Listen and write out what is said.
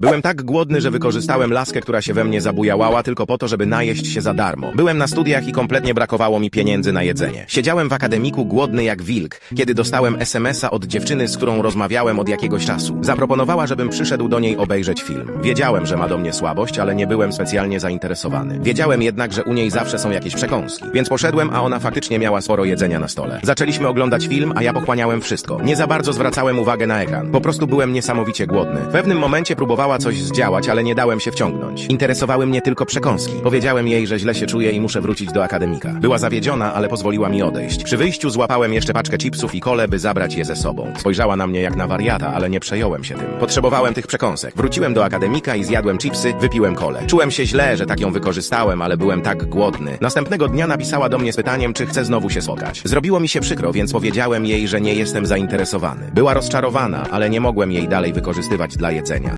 Byłem tak głodny, że wykorzystałem laskę, która się we mnie zabujałała, tylko po to, żeby najeść się za darmo. Byłem na studiach i kompletnie brakowało mi pieniędzy na jedzenie. Siedziałem w akademiku głodny jak wilk, kiedy dostałem SMS-a od dziewczyny, z którą rozmawiałem od jakiegoś czasu. Zaproponowała, żebym przyszedł do niej obejrzeć film. Wiedziałem, że ma do mnie słabość, ale nie byłem specjalnie zainteresowany. Wiedziałem jednak, że u niej zawsze są jakieś przekąski. Więc poszedłem, a ona faktycznie miała sporo jedzenia na stole. Zaczęliśmy oglądać film, a ja pochłaniałem wszystko. Nie za bardzo zwracałem uwagę na ekran. Po prostu byłem niesamowicie głodny. W pewnym momencie próbowała coś zdziałać, ale nie dałem się wciągnąć. Interesowały mnie tylko przekąski. Powiedziałem jej, że źle się czuję i muszę wrócić do akademika. Była zawiedziona, ale pozwoliła mi odejść. Przy wyjściu złapałem jeszcze paczkę chipsów i kole, by zabrać je ze sobą. Spojrzała na mnie jak na wariata, ale nie przejąłem się tym. Potrzebowałem tych przekąsek. Wróciłem do akademika i zjadłem chipsy, wypiłem kole. Czułem się źle, że tak ją wykorzystałem, ale byłem tak głodny. Następnego dnia napisała do mnie z pytaniem, czy chcę znowu się spotkać. Zrobiło mi się przykro, więc powiedziałem jej, że nie jestem zainteresowany. Była rozczarowana, ale nie mogłem jej dalej wykorzystywać dla jedzenia.